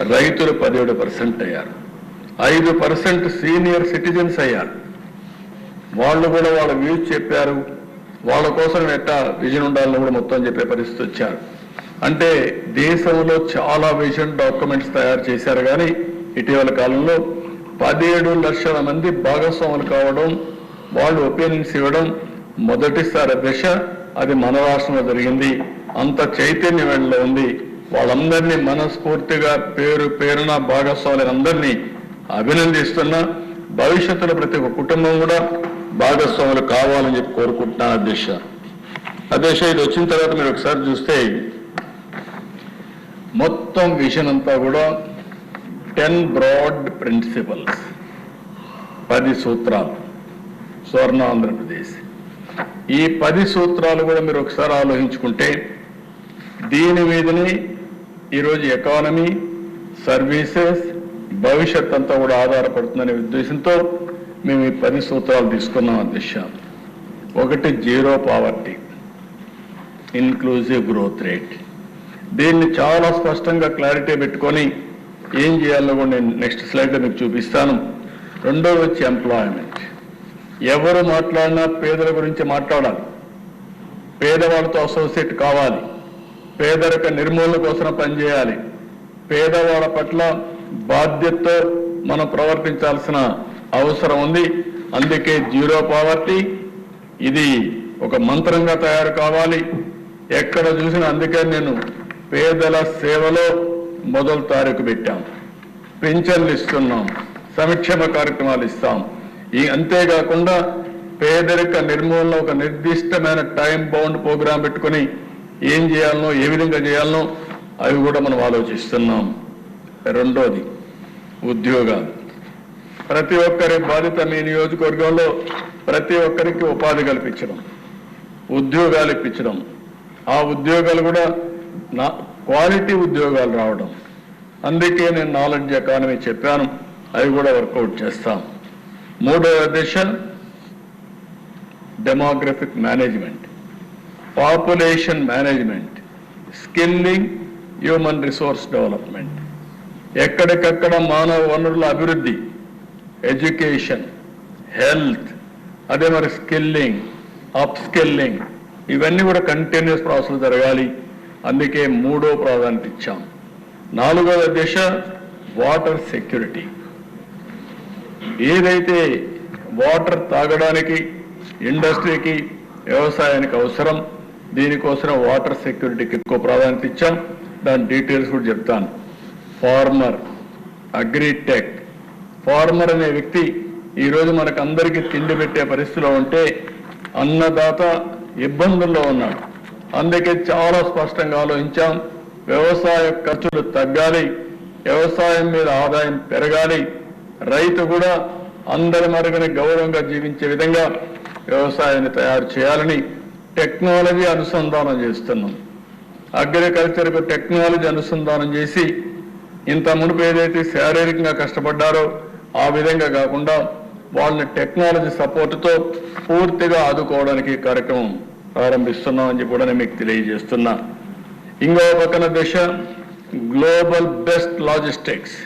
రైతులు పదిహేడు పర్సెంట్ అయ్యారు. ఐదు పర్సెంట్ సీనియర్ సిటిజన్స్ అయ్యారు. వాళ్ళు కూడా వాళ్ళ వ్యూస్ చెప్పారు. వాళ్ళ కోసం ఎట్టా విజన్ ఉండాలని కూడా మొత్తం చెప్పే పరిస్థితి వచ్చారు. అంటే దేశంలో చాలా విజన్ డాక్యుమెంట్స్ తయారు చేశారు కానీ ఇటీవల కాలంలో పదిహేడు లక్షల మంది భాగస్వాములు కావడం వాళ్ళు ఒపీనియన్స్ ఇవ్వడం మొదటిసారి దశ అది మన రాష్ట్రంలో జరిగింది. అంత చైతన్యం ఉంది. వాళ్ళందరినీ మనస్ఫూర్తిగా పేరు పేరున భాగస్వాములను అందరినీ అభినందిస్తున్నా. భవిష్యత్తులో ప్రతి ఒక్క కుటుంబం కూడా భాగస్వాములు కావాలని చెప్పి కోరుకుంటున్నాను అధ్యక్ష. అధ్యక్ష ఇది వచ్చిన తర్వాత మీరు ఒకసారి చూస్తే మొత్తం విషన్ అంతా కూడా టెన్ బ్రాడ్ ప్రిన్సిపల్స్ పది సూత్రాలు స్వర్ణ ఆంధ్రప్రదేశ్ ఈ పది సూత్రాలు కూడా మీరు ఒకసారి ఆలోచించుకుంటే దీని మీదనే ఈరోజు ఎకానమీ సర్వీసెస్ భవిష్యత్ అంతా కూడా ఆధారపడుతుందనే ఉద్దేశంతో మేము ఈ పది సూత్రాలు తీసుకున్నాం అధ్యక్ష ఒకటి zero poverty inclusive growth rate దీన్ని చాలా స్పష్టంగా క్లారిటీ పెట్టుకొని ఏం చేయాలో కూడా నేను నెక్స్ట్ స్లైడ్లో మీకు చూపిస్తాను. రెండోది వచ్చి ఎంప్లాయ్మెంట్ ఎవరు మాట్లాడినా పేదల గురించి మాట్లాడాలి. పేదవాళ్ళతో అసోసియేట్ కావాలి. పేదరిక నిర్మూలన కోసం పనిచేయాలి. పేదవాళ్ళ పట్ల బాధ్యతతో మనం ప్రవర్తించాల్సిన అవసరం ఉంది. అందుకే జీరో పావర్టీ ఇది ఒక మంత్రంగా తయారు కావాలి. ఎక్కడ చూసినా అందుకే నేను పేదల సేవలో మొదలు తారీఖు పెట్టాం. పింఛన్లు ఇస్తున్నాం సంక్షేమ కార్యక్రమాలు ఇస్తాం. ఈ అంతేకాకుండా పేదరిక నిర్మూలన ఒక నిర్దిష్టమైన టైం బౌండ్ ప్రోగ్రాం పెట్టుకొని ఏం చేయాలనో ఏ విధంగా చేయాలనో అవి కూడా మనం ఆలోచిస్తున్నాం. రెండోది ఉద్యోగాలు. ప్రతి ఒక్కరి బాధిత మీ నియోజకవర్గంలో ప్రతి ఒక్కరికి ఉపాధి కల్పించడం ఉద్యోగాలు ఇప్పించడం. ఆ ఉద్యోగాలు కూడా నా క్వాలిటీ ఉద్యోగాలు రావడం. అందుకే నేను నాలెడ్జ్ ఎకానమీ చెప్పాను అవి కూడా వర్కౌట్ చేస్తాం. మూడవ దశ demographic management. Population management skilling human resource development ఎక్కడికక్కడ మానవ వనరుల అభివృద్ధి ఎడ్యుకేషన్ హెల్త్ అదే మరి స్కిల్లింగ్ అప్ స్కిల్లింగ్ ఇవన్నీ కూడా కంటిన్యూస్ ప్రాసెస్ జరగాలి. అందుకే మూడో ప్రాధాన్యత ఇచ్చాం. నాలుగవ దశ వాటర్ సెక్యూరిటీ ఏదైతే వాటర్ తాగడానికి ఇండస్ట్రీకి వ్యవసాయానికి అవసరం దీనికోసం వాటర్ సెక్యూరిటీకి ఎక్కువ ప్రాధాన్యత ఇచ్చాం. దాని డీటెయిల్స్ కూడా చెప్తాను. Farmer agritech. ఫార్మర్ అనే వ్యక్తి ఈరోజు మనకు అందరికీ తిండి పెట్టే పరిస్థితిలో ఉంటే అన్నదాత ఇబ్బందుల్లో ఉన్నాడు. అందుకే చాలా స్పష్టంగా ఆలోచించాం. వ్యవసాయ ఖర్చులు తగ్గాలి. వ్యవసాయం మీద ఆదాయం పెరగాలి. రైతు కూడా అందరి మరుగున గౌరవంగా జీవించే విధంగా వ్యవసాయాన్ని తయారు చేయాలని టెక్నాలజీ అనుసంధానం చేస్తున్నాం. అగ్రికల్చర్కు టెక్నాలజీ అనుసంధానం చేసి ఇంత మునుపు ఏదైతే శారీరకంగా కష్టపడ్డారో ఆ విధంగా కాకుండా వాళ్ళని టెక్నాలజీ సపోర్టుతో పూర్తిగా ఆదుకోవడానికి కార్యక్రమం ప్రారంభిస్తున్నామని చెప్పి కూడా నేను మీకు తెలియజేస్తున్నా. ఇంకో పక్కన దశ గ్లోబల్ బెస్ట్ లాజిస్టిక్స్